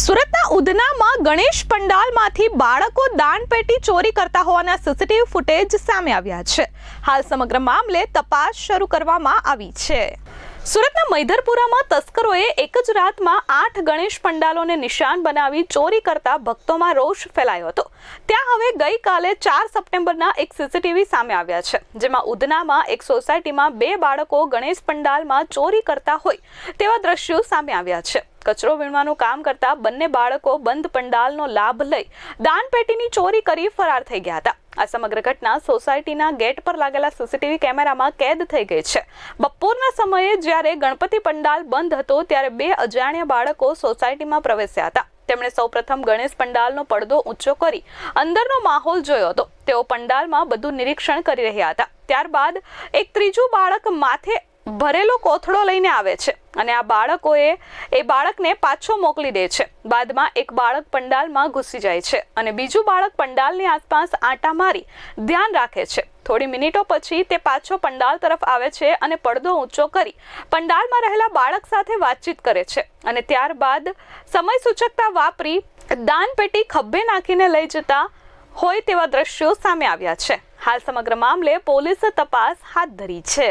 સુરતના ઉધનામાં ગણેશ પંડાલમાંથી બાળકો દાનપેટી ચોરી કરતા હોવાના સીસીટીવી ફૂટેજ સામે આવ્યા છે. હાલ સમગ્ર મામલે તપાસ શરૂ કરવામાં આવી છે. સુરતના મૈધરપુરામાં તસ્કરોએ એક જ રાતમાં આઠ ગણેશ પંડાલોને નિશાન બનાવી ચોરી કરતા ભક્તોમાં રોષ ફેલાયો હતો. ત્યાં હવે ગઈકાલે ચાર સપ્ટેમ્બરના એક સીસીટીવી સામે આવ્યા છે, જેમાં ઉધનામાં એક સોસાયટીમાં બે બાળકો ગણેશ પંડાલમાં ચોરી કરતા હોય તેવા દ્રશ્યો સામે આવ્યા છે. કચરો વીણવાનું કામ કરતા બંને બાળકો બંધ પંડાલનો લાભ લઈ દાનપેટીની ચોરી કરી ફરાર થઈ ગયા હતા. આ સમગ્ર ઘટના સોસાયટીના ગેટ પર લાગેલા સીસીટીવી કેમેરામાં કેદ થઈ ગઈ છે. બપોરના સમયે જ્યારે ગણપતિ પંડાલ બંધ હતો ત્યારે બે અજાણ્યા બાળકો સોસાયટીમાં પ્રવેશ્યા હતા. તેમણે સૌપ્રથમ ગણેશ પંડાલનો પડદો ઊંચો કરી અંદરનો માહોલ જોયો હતો. તેઓ પંડાલમાં બધું નિરીક્ષણ કરી રહ્યા હતા. ત્યારબાદ એક ત્રીજું બાળક માથે ભરેલો કોથળો લઈને આવે છે અને આ બાળકોએ એ બાળકને પાછો મોકલી દે છે. બાદમાં એક બાળક પંડાલમાં ઘૂસી જાય છે અને બીજું બાળક પંડાલની આસપાસ આંટા મારી ધ્યાન રાખે છે. થોડી મિનિટો પછી તે પાછો પંડાલ તરફ આવે છે અને પડદો ઊંચો કરી પંડાલમાં રહેલા બાળક સાથે વાતચીત કરે છે અને ત્યારબાદ સમય સૂચકતા વાપરી દાનપેટી ખભે નાખીને લઈ જતા હોય તેવા દ્રશ્યો સામે આવ્યા છે. હાલ સમગ્ર મામલે પોલીસે તપાસ હાથ ધરી છે.